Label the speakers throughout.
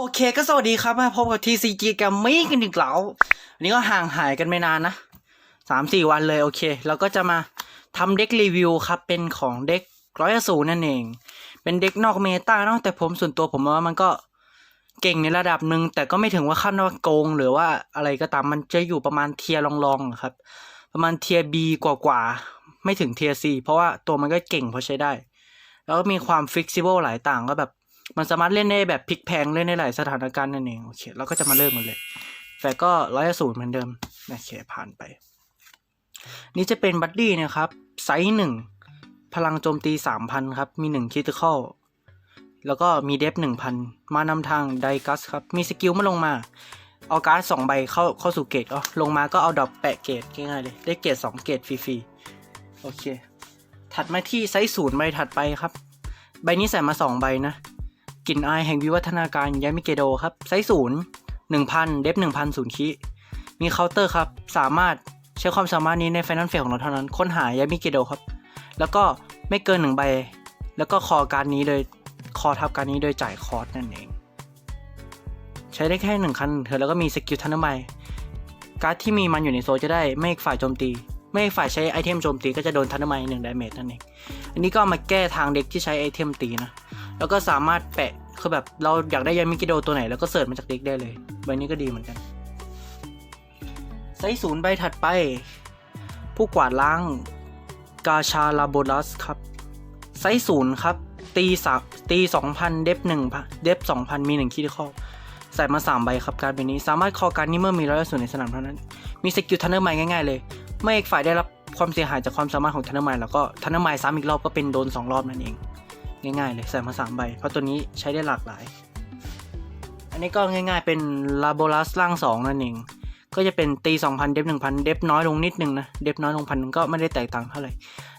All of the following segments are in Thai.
Speaker 1: โอเคก็สวัสดีครับมาพบกับ TCG แกมมี่กันอีกแล้ววันนี้ก็ห่างหายกันไม่นานนะสามสี่วันเลยโอเคเราก็จะมาทำเด็กรีวิวครับ เป็นของเด็กร้อยสูนั่นเอง เป็นเด็กนอกเมตาเนาะแต่ผมส่วนตัวผมว่ามันก็เก่งในระดับหนึ่งแต่ก็ไม่ถึงว่าขั้นว่าโกง หรือว่าอะไรก็ตามมันจะอยู่ประมาณเทียร์ลองๆครับ ประมาณเทียบีกว่าๆไม่ถึงเทียซีเพราะว่าตัวมันก็เก่งพอใช้ได้ แล้วก็มีความฟิกซิเบิลหลายต่างก็แบบ มันสามารถเล่นได้แบบพลิกแพงเล่นได้หลายสถานการณ์นั่นเองโอเคเราก็จะมาเริ่มกันเลย แต่ก็ร้อยศูนย์เหมือนเดิมโอเคผ่านไป นี่จะเป็นบัดดี้นะครับไซส์หนึ่งพลังโจมตีสามพันครับ มีหนึ่งคิติคอลแล้วก็มีเดฟหนึ่งพันมานำทางไดกัสครับ มีสกิลมาลงมา เอาการ์ดสองใบเข้าเข้าสู่เกตอ๋อลงมาก็เอาดอกแปะเกตง่ายๆเลย ได้เกตสองเกตฟรีๆ โอเค ถัดมาที่ไซส์ศูนย์ใบถัดไปครับ ใบนี้ใส่มาสองใบนะ กลิ่นอายแห่งวิวัฒนาการยามิเกโดครับ ไซส์ศูนย์หนึ่งพันเดฟหนึ่งพันศูนย์คิมีเคาน์เตอร์ครับ สามารถใช้ความสามารถนี้ในไฟน a ลเฟลของเราเท่านั้น ค้นหายามิเกโดครับ แล้วก็ไม่เกินหนึ่งใบ แล้วก็คอการนี้โดยคอทับการนี้โดยจ่ายคอร์สนั่นเอง ใช้ได้แค่หนึ่งคันเธอแล้วก็มีสกิลทันใบการ์ดที่มีมันอยู่ในโซจะได้ไม่ฝ่ายโจมตี ไม่ฝ่ายใช้ไอเทมโจมตีก็จะโดนทันใบหนึ่งดาเมจนั่นเอง อันนี้ก็มาแก้ทางเด็กที่ใช้ไอเทมตีนะ แล้วก็สามารถแปะคือแบบเราอยากได้ยามิกิโดตัวไหนแล้วก็เสิร์ชมาจากเด็กได้เลย ใบนี้ก็ดีเหมือนกัน ไซส์ศูนย์ใบถัดไป ผู้กวาดล้างกาชาลาโบลัสครับ ไซส์ศูนย์ครับ ตีสับตีสองพันเดฟหนึ่งเดฟสองพันมีหนึ่งคิดข้อใส่มาสามใบครับการเป็นนี้สามารถคอการนี้เมื่อมีร้อยส่วนในสนามเท่านั้น มีสกิลทันเนอร์ไมง่ายๆเลย ไม่อีกฝ่ายได้รับความเสียหายจากความสามารถของทันเนอร์ไมแล้วก็ทันเนอร์ไมซ้ำอีกรอบก็เป็นโดนสองรอบนั่นเอง ง่ายๆเลยใส่มาสามใบ เพราะตัวนี้ใช้ได้หลากหลาย อันนี้ก็ง่ายๆเป็นลาโบลัสร่างสองนั่นเอง ก็จะเป็นตี 2,000 เดฟ1,000 เดฟน้อยลงนิดนึงนะ เดฟน้อยลงพันก็ไม่ได้แตกต่างเท่าไหร่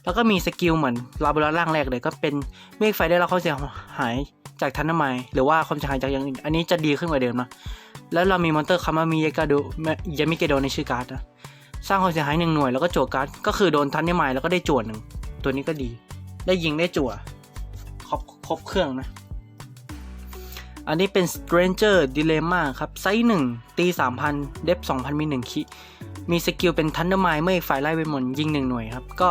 Speaker 1: แล้วก็มีสกิลเหมือนลาโบลัสร่างแรกเลย ก็เป็นเมฆไฟได้รับความเสียหายจากทันนไมหรือว่าความเสียหายจากอย่างอื่น อันนี้จะดีขึ้นกว่าเดิมนะ แล้วเรามีมอนเตอร์คามามียากาโดยามิเกโดในชื่อการ์ดนะสร้างความเสียหายหนึ่งหน่วยแล้วก็จั่วการ์ดก็คือโดนทันนไมายแล้วก็ได้จั่วหนึ่งตัวนี้ก็ดี ได้ยิงได้จั่ว ครบเครื่องนะ อันนี้เป็น Stranger Dilemma ครับไซส์หนึ่งตีสามพันเดฟสองพันมีหนึ่งคิมีสกิลเป็น Thunder Mine เมื่ออีกฝ่ายไล่เวทมนต์ยิงหนึ่งหน่วยครับ ก็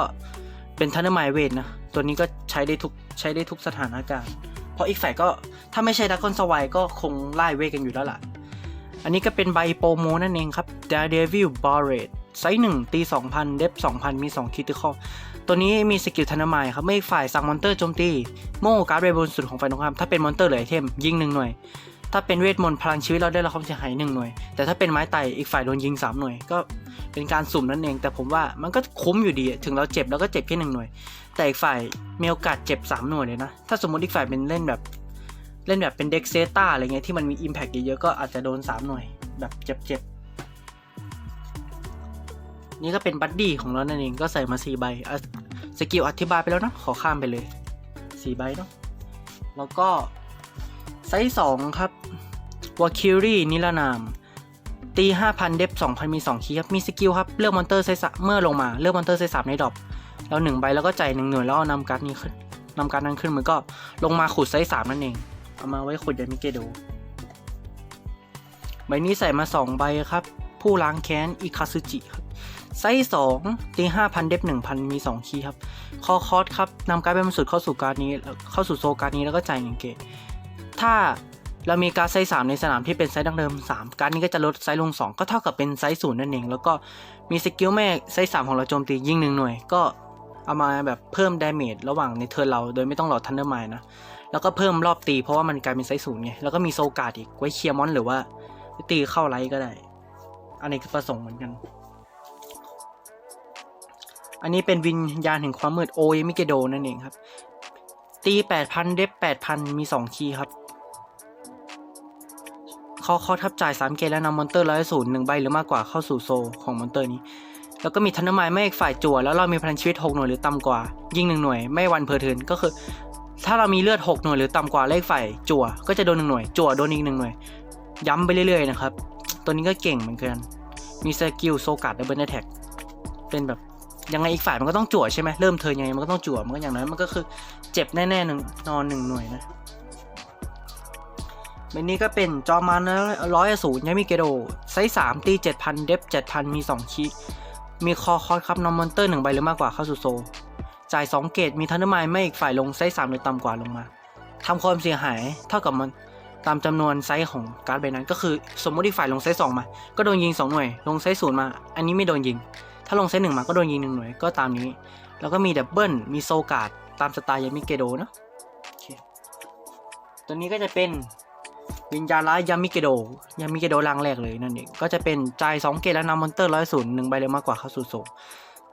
Speaker 1: เป็น Thunder Mine เวทนะ ตัวนี้ก็ใช้ได้ทุกใช้ได้ทุกสถานการณ์ เพราะอีกฝ่ายก็ถ้าไม่ใช่ดักคอนสวายก็คงไล่เวทกันอยู่แล้วล่ะ อันนี้ก็เป็นใบโปรโมนั่นเองครับ Daredevil Barret ไซส์หนึ่งตีสองพันเดฟสองพันมีสองคิติคอลตัวนี้มีสกิลทันมายครับ ไม่ฝ่ายสั่งมอนเตอร์โจมตี โม่การ์ดเรบนสุดของฝ่ายตรงข้าม ถ้าเป็นมอนเตอร์หรือไอเทม ยิงหนึ่งหน่วย ถ้าเป็นเวทมนต์พลังชีวิตเราได้รับความเสียหายหนึ่งหน่วย แต่ถ้าเป็นไม้ไต่อีกฝ่ายโดนยิงสามหน่วย ก็เป็นการสุ่มนั่นเอง แต่ผมว่ามันก็คุ้มอยู่ดี ถึงเราเจ็บเราก็เจ็บแค่หนึ่งหน่วย แต่อีกฝ่ายมีโอกาสเจ็บสามหน่วยเลยนะ ถ้าสมมติอีกฝ่ายเป็นเล่นแบบเล่นแบบเป็นเด็กเซต้าอะไรเงี้ยที่มันมีอิมแพกเยอะๆก็อาจจะโดนสามหน่วยแบบเจ็บๆ นี่ก็เป็นบัดดี้ของเรานั่นเองก็ใส่มาสี่ใบสกิลอธิบายไปแล้วนะขอข้ามไปเลยสี่ใบเนาะแล้วก็ไซส์สองครับวาคิรีนิรนาม ตีห้าพันเดฟสองพันมีสองคีย์ครับ มีสกิลครับ เลือกมอนเตอร์ไซส์เมื่อลงมา เลือกมอนเตอร์ไซส์สามในดรอปแล้วหนึ่งใบแล้วก็จ่ายหนึ่งหน่วยแล้วเอานำการ์ดนี้ขึ้นนำการ์ดนั้นขึ้นมันก็ลงมาขุดไซส์สามนั่นเอง เอามาไว้ขุดยามิเกโดใบนี้ใส่มาสองใบครับ ผู้ล้างแค้นอิคาซึจิครับไซส์สองตีห้าพันเดฟหนึ่งพันมีสองคีย์ครับ คอคอร์สครับนำการ์ดเป็นสุดเข้าสู่การนี้เข้าสู่โซการนี้แล้วก็จ่ายหนึ่งเกตถ้าเรามีการไซส์สามในสนามที่เป็นไซส์ดั้งเดิมสามการนี้ก็จะลดไซส์ลงสองก็เท่ากับเป็นไซส์ศูนย์นั่นเอง แล้วก็มีสกิลแม่ไซส์สามของเราโจมตียิงหนึ่งหน่วย ก็เอามาแบบเพิ่มดาเมจระหว่างในเทิร์นเราโดยไม่ต้องรอทันเดอร์ไมล์นะ แล้วก็เพิ่มรอบตีเพราะว่ามันกลายเป็นไซส์ศูนย์ไง แล้วก็มีโซการ์ดอีกไว้เคลียร์มอนหรือว่าตีเข้าไลท์ก็ได้ อันนี้คือประสงค์เหมือนกัน อันนี้เป็นวิญญาณแห่งความมืดโอยมิเกโดนั่นเองครับ ตีแปดพันเดฟแปดพันมีสองคีย์ครับเขาเขาทับจ่ายสามเกตแล้วนำมอนเตอร์ร้อยศูนย์หนึ่งใบหรือมากกว่าเข้าสู่โซของมอนเตอร์นี้ แล้วก็มีทันเนอร์ไมล์ไม่ฝ่ายจั่วแล้วเรามีพลังชีวิตหกหน่วยหรือต่ำกว่า ยิงหนึ่งหน่วยไม่วันเพอร์เทินก็คือถ้าเรามีเลือดหกหน่วยหรือต่ำกว่าเลขฝ่ายจั่วก็จะโดนหนึ่งหน่วย จั่วโดนอีกหนึ่งหน่วย ย้ำไปเรื่อยๆนะครับ ตัวนี้ก็เก่งเหมือนกัน มีสกิลโซกัดดับเบิลแท็กเป็นแบบยังไงอีกฝ่ายมันก็ต้องจั่วใช่ไหมเริ่มเทิร์นยังไงมันก็ต้องจั่วมันก็อย่างน้อยมันก็คือเจ็บแน่ๆหนึ่งนอนหนึ่งหน่วยนะใบนี้ก็เป็นจอมันร้อยศูนย์ยามิเกโดไซส์สามตีเจ็ดพันเดฟเจ็ดพันมีสองคีมีคอคอสครับนอมมอนเตอร์หนึ่งใบหรือมากกว่าเข้าสู่โซ จ่ายสองเกตมีทันเดอร์ไมล์ไม่อีกฝ่ายลงไซส์สามหรือต่ำกว่าลงมาทำความเสียหายเท่ากับมัน ตามจำนวนไซส์ของการ์ดใบนั้น ก็คือสมมติอีกฝ่ายลงไซส์สองมา ก็โดนยิงสองหน่วย ลงไซส์ศูนย์มา อันนี้ไม่โดนยิง ถ้าลงไซส์หนึ่งมาก็โดนยิงหนึ่งหน่วยก็ตามนี้ แล้วก็มีดับเบิลมีโซกาดตามสไตล์ยามิเกโดเนะตัวนี้ก็จะเป็นวิญญาณร้ายยามิเกโดยามิเกโดร่างแรกเลยนั่นเองก็จะเป็นจ่ายสองเกตและนำมอนเตอร์ร้อยศูนย์หนึ่งใบเลยมากกว่าเข้าสู่โซ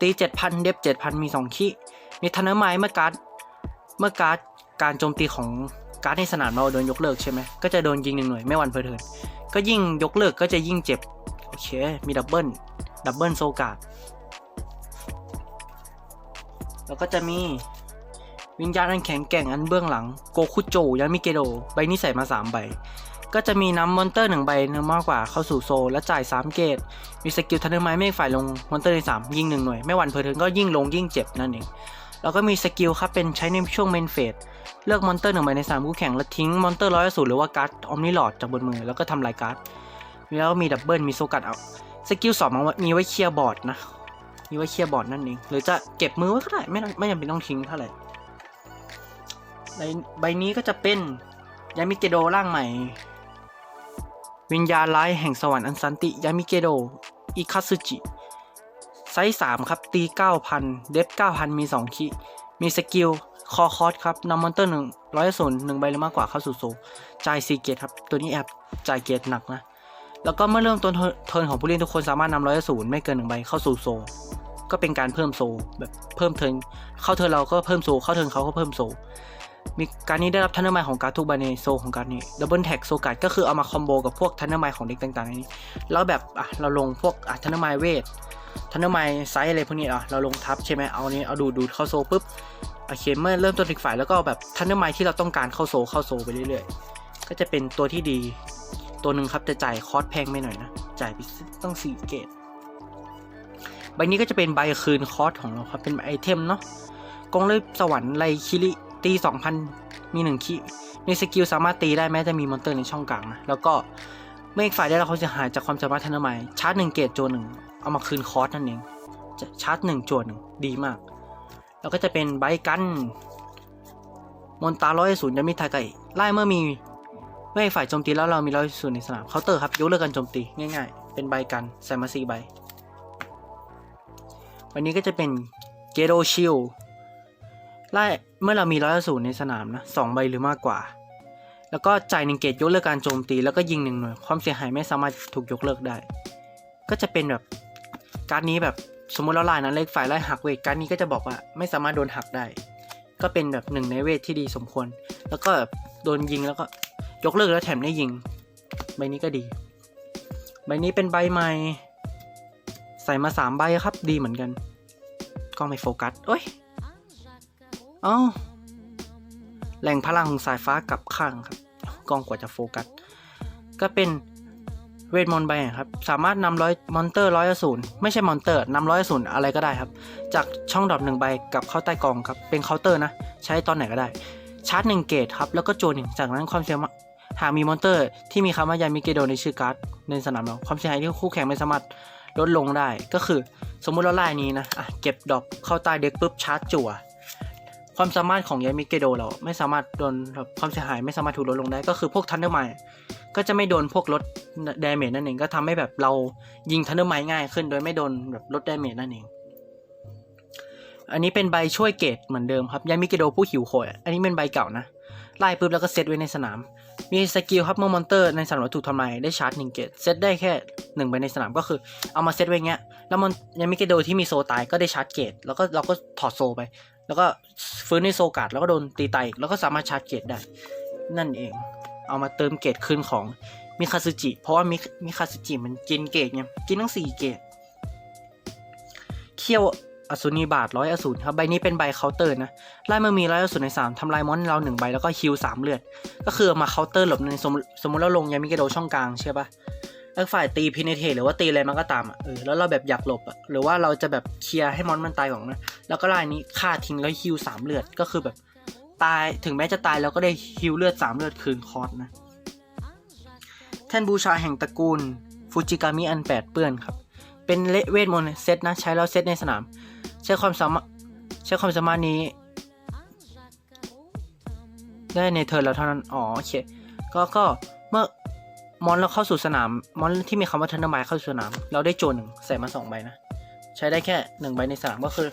Speaker 1: ตีเจ็ดพันเดฟเจ็ดพันมีสองขี้มีทันไมล์เมื่อการ์ดเมื่อการ์ดการโจมตีของ การ์ดในสนามเราโดนยกเลิกใช่ไหมก็จะโดนยิงหนึ่งหน่วยไม่วันเพอเทินก็ยิ่งยกเลิกก็จะยิ่งเจ็บ โอเค มีดับเบิลดับเบิลโซกาดแล้วก็จะมีวิญญาณอันแข็งแกร่งอันเบื้องหลังโกคุโจยามิเกโดใบนี้ใส่มา 3 ใบ ก็จะมีน้ำมอนเตอร์ 1 ใบหนึ่งมากกว่าเข้าสู่โซและจ่าย 3 เกตมีสกิลทันเดอร์ไม้ไม่ฝ่ายลงมอนเตอร์ใน3ยิง 1 หน่วย ไม่วันเพอเทินก็ยิ่งลงยิ่งเจ็บนั่นเอง แล้วก็มีสกิลครับเป็นใช้ในช่วงเมนเฟสเลือกมอนเตอร์หนึ่งใบใน3คู่แข่งแล้วทิ้งมอนเตอร์ร้อยสูหรือว่าการ์ดออมนิลอดจากบนมือแล้วก็ทำลายการ์ดแล้วมีดับเบิลมีโซกัดเอาสกิลสองมีไว้เคลียร์บอร์ดนะมีไว้เคลียร์บอร์ดนั่นเองหรือจะเก็บมือไว้ก็ได้ไม่ไม่จำเป็นต้องทิ้งเท่าไหร่ใบใบนี้ก็จะเป็นยามิเกโดร่างใหม่ วิญญาณร้ายแห่งสวรรค์อันสันติยามิเกโดอิคาซึจิ ไซส์3ครับตี 9,000 เดฟ9,000 มี 2คิมีสกิลคอคอสครับนำมอนเตอร์หนึ่งร้อยศูนหนึ่งใบหรือมากกว่าเข้าสู่โซลจ่าย4เกตครับ ตัวนี้แอบจ่ายเกตหนักนะ แล้วก็เมื่อเริ่มต้นเทิร์นของผู้เล่นทุกคนสามารถนำร้อยศูนย์ไม่เกินหนึ่งใบเข้าสู่โซลก็เป็นการเพิ่มโซแบบเพิ่มเทิร์นเข้าเทิร์นเราก็เพิ่มโซเข้าเทิร์นเขาก็เพิ่มโซ มีการนี้ได้รับทันเนอร์ไมล์ของการ์ดทุกใบในโซของการดนี้ดับเบิลแท็กโซการ์ดก็คือเอามาคอมโบกับพวกทันเนอร์ไมล์ของเด็กต่างๆในนี้แล้วแบบอะเราลงพวกอะทันเนอร์ไมล์เวททันเนอร์ไมล์ไซส์อะไรพวกนี้อะเราลงทับใช่ไหมเอานี้เอาดูดดูดเข้าโซปุ๊บโอเคเมื่อเริ่มต้นอีกฝ่ายแล้วก็เอาแบบทันเนอร์ไมล์ที่เราต้องการเข้าโซเข้าโซไปเรื่อยๆ ก็จะเป็นตัวที่ดี ตัวหนึ่งครับจะจ่ายคอสแพงไปหน่อยนะจ่ายไปต้องสี่เกตใบนี้ก็จะเป็นใบคืนคอสของเราครับเป็นไอเทมเนาะกองเลือสวรรค์ไลคิริ ตีสองพันมีหนึ่งคีมีสกิลสามารถตีได้แม้จะมีมอนเตอร์ในช่องกลางนะแล้วก็เมื่ออีกฝ่ายได้รับความเสียหายจากความสามารถทันอไมล์ชาร์จหนึ่งเกตโจหนึ่งเอามาคืนคอร์สนั่นเองจะชาร์จหนึ่งโจหนึ่งดีมาก แล้วก็จะเป็นใบกันมอนตาร้อยศูนย์ยามิทาไกไล่เมื่อมีเมื่ออีกฝ่ายโจมตีแล้วเรามีร้อยศูนย์ในสนามเคาน์เตอร์ครับยกเลิกการโจมตีง่าย ๆ เป็นใบกันใส่มาสี่ใบวันนี้ก็จะเป็นเกโรชิล ไล่เมื่อเรามีร้อยศูนย์ในสนามนะสองใบหรือมากกว่า แล้วก็จ่ายหนึ่งเกตยกเลิกการโจมตี แล้วก็ยิงหนึ่งหน่วย ความเสียหายไม่สามารถถูกยกเลิกได้ ก็จะเป็นแบบการดนี้แบบสมมติเราไล่นะเลขฝ่ายไล่หักเวทการดนี้ก็จะบอกว่าไม่สามารถโดนหักได้ ก็เป็นแบบหนึ่งในเวทที่ดีสมควร แล้วก็โดนยิงแล้วก็ยกเลิกแล้วแถมได้ยิง ใบนี้ก็ดี ใบนี้เป็นใบใหม่ใส่มาสามใบครับดีเหมือนกันกล้องไม่โฟกัสเอ้ย เอ้าแหล่งพลังของสายฟ้ากับข้างครับกล้องกว่าจะโฟกัส ก็เป็นเวทมนต์ใบครับ สามารถนำร้อยมอนเตอร์ร้อยศูนย์ไม่ใช่มอนเตอร์นำร้อยศูนย์อะไรก็ได้ครับ จากช่องดรอปหนึ่งใบกับเข้าใต้กองครับ เป็นเคาน์เตอร์นะ ใช้ตอนไหนก็ได้ ชาร์จหนึ่งเกตครับ แล้วก็โจนหนึ่งจากนั้นความเสียหายหากมีมอนเตอร์ ที่มีคำว่ายามิเกโดในชื่อการ์ดในสนามเราความเสียหายที่คู่แข่งไม่สามารถลดลงได้ก็คือ สมมุติเราไล่นี้นะอะเก็บดอกเข้าใต้เด็กปุ๊บชาร์จจั่ว ความสามารถของยามิเกโดเราไม่สามารถโดนแบบความเสียหายไม่สามารถถูกลดลงได้ ก็คือพวกทันเดอร์ไมก็จะไม่โดนพวกลดดาเมจนั่นเองก็ทำให้แบบเรายิงทันเดอร์ไมง่ายขึ้น โดยไม่โดนแบบลดดาเมจนั่นเอง อันนี้เป็นใบช่วยเกตเหมือนเดิมครับยามิเกโดผู้หิวโหยอันนี้เป็นใบเก่านะไล่ปุ๊บแล้วก็เซตไว้ในสนาม มีสกิลครับเมื่อมอนเตอร์ในสนามถูกทำลายได้ชาร์จหนึ่งเกตเซตได้แค่หนึ่งใบในสนามก็คือ เอามาเซตไว้เงี้ย แล้วมันยามิเกโดที่มีโซตายก็ได้ชาร์จเกตแล้วก็เราก็ถอดโซไป แล้วก็ฟื้นในโซกาดแล้วก็โดนตีตายอีกแล้วก็สามารถชาร์จเกตได้ นั่นเอง เอามาเติมเกตคืนของมิคาซึจิ เพราะว่ามิมิคาซึจิมันกินเกตเนี่ยกินทั้งสี่เกตเคี่ยวอสูรนีบาทร้อยอสูรครับใบนี้เป็นใบเคาน์เตอร์นะไล่เมื่อมีร้อยอสูรในสามทำลายมอนเราหนึ่งใบแล้วก็ฮิวสามเลือด ก็คือมาเคาน์เตอร์หลบในสมมติสมมติเราลงยามิเกโดช่องกลางใช่ปะ แล้ฝ่ายตีพินิเทหรือว่าตีอะไรมันก็ตามอะเออแล้วเราแบบอยากหลบอะหรือว่าเราจะแบบเคลียร์ให้มอนมันตายก่อนนะแล้วก็ไล่นี้ฆ่าทิ้งแล้วฮิวสามเลือดก็คือแบบตายถึงแม้จะตายเราก็ได้ฮิวเลือดสามเลือดคืนคอร์สนะแท่นบูชาแห่งตระกูลฟูจิกามิอันแปดเปื้อนครับ เป็นเลเวทมนต์เซตนะ ใช้แล้วเซตในสนาม ใช้ความสามารถใช้ความสามารถนี้ ได้ในเทิร์นแล้วเท่านั้น อ๋อโอเค ก็ก็ มอนเราเข้าสู่สนาม มอนที่มีคำว่าเทนนมายเข้าสู่สนาม เราได้โจนหนึ่งใส่มาสองใบนะ ใช้ได้แค่หนึ่งใบในสนามก็คือ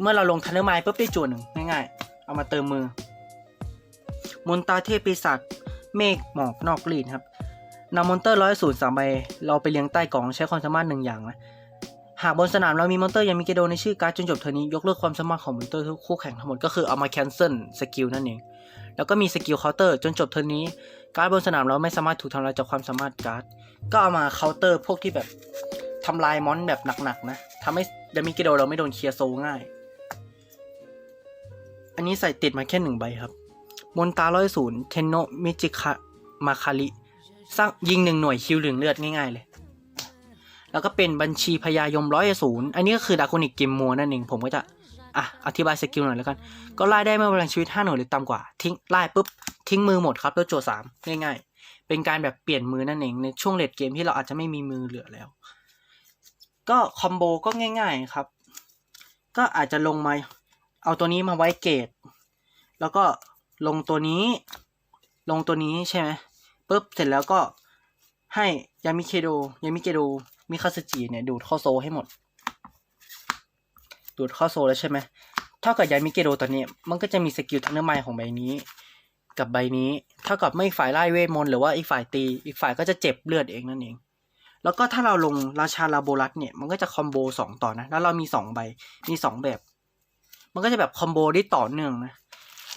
Speaker 1: เมื่อเราลงทันเนอร์ไมปุ๊บได้โจนหนึ่งง่ายๆ เอามาเติมมือมนตาเทพปีศาจเมฆหมอกนอกกลีนครับนำมอนเตอร์ร้อยศูนย์สามใบเราไปเลี้ยงใต้กล่องใช้ความสามารถหนึ่งอย่างนะหากบนสนามเรามีมอนเตอร์ยังมีเกโดในชื่อการ์ดจนจบเทอร์นี้ยกเลิกความสามารถของมอนเตอร์ทุกคู่แข่งทั้งหมดก็คือเอามาแคนเซิลสกิลนั่นเอง แล้วก็มีสกิลเคาน์เตอร์จนจบเทอร์นี้ การ์ดบนสนามเราไม่สามารถถูกทำลายจากความสามารถการ์ดก็เอามาเคาน์เตอร์พวกที่แบบทำลายมอนแบบหนักๆนะทำให้ดามิเกโดเราไม่โดนเคลียร์โซง่าย อันนี้ใส่ติดมาแค่หนึ่งใบครับ มนตาร้อยศูนย์เทนโนมิจิคามาคาริสร้างยิงหนึ่งหน่วยคิวหลืองเลือดง่ายๆเลย แล้วก็เป็นบัญชีพยายมร้อยศูนย์อันนี้ก็คือดาโคนิกกิมมัวนั่นเองผมก็จะ อะอธิบายสกิลหน่อยแล้วกัน ก็ไล่ได้เมื่อพลังชีวิต5หน่วยหรือต่ำกว่า ทิ้งไล่ปุ๊บ ทิ้งมือหมดครับแล้วโจทย์สามง่ายๆ เป็นการแบบเปลี่ยนมือนั่นเองในช่วงเลดเกมที่เราอาจจะไม่มีมือเหลือแล้ว ก็คอมโบก็ง่ายๆครับ ก็อาจจะลงมาเอาตัวนี้มาไว้เกตแล้วก็ลงตัวนี้ ลงตัวนี้ใช่ไหมปุ๊บเสร็จแล้วก็ให้ยามิเคโดยามิเกโดมิคาสจิเนี่ยดูดเข้าโซให้หมด ดูดเข้าโซแล้วใช่ไหมเท่ากับยามิเกโดตอนนี้ มันก็จะมีสกิลทันเนอร์ไมล์ของใบนี้ กับใบนี้ เท่ากับไม่อีกฝ่ายไล่เวทมนต์หรือว่าอีกฝ่ายตี อีกฝ่ายก็จะเจ็บเลือดเองนั่นเอง แล้วก็ถ้าเราลงราชาลาโบรัสเนี่ย มันก็จะคอมโบสองต่อนะ แล้วเรามีสองใบ มีสองแบบ มันก็จะแบบคอมโบได้ต่อเนื่องนะ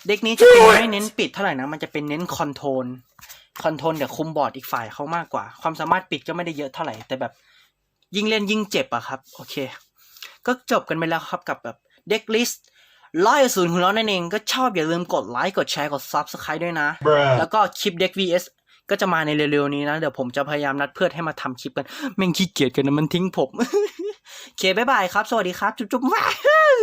Speaker 1: เด็กนี้จะเป็นไม่เน้นปิดเท่าไหร่นะ มันจะเป็นเน้นคอนโทรล คอนโทรลเดี๋ยวคุมบอร์ดอีกฝ่ายเขามากกว่า ความสามารถปิดก็ไม่ได้เยอะเท่าไหร่ แต่แบบยิ่งเล่นยิ่งเจ็บอะครับ โอเค ก็จบกันไปแล้วครับกับแบบเด็กลิสต์ร้อยศูนย์ของเรานั่นเองก็ชอบอย่าลืมกดไลค์กดแชร์กด Subscribe ด้วยนะ แล้วก็คลิปเด็ก vs ก็จะมาในเร็วๆนี้นะ เดี๋ยวผมจะพยายามนัดเพื่อนให้มาทำคลิปกันแม่งขี้เกียจกันนะมันทิ้งผมโอเคบ๊ายบายครับ สวัสดีครับ จุ๊บๆว้าย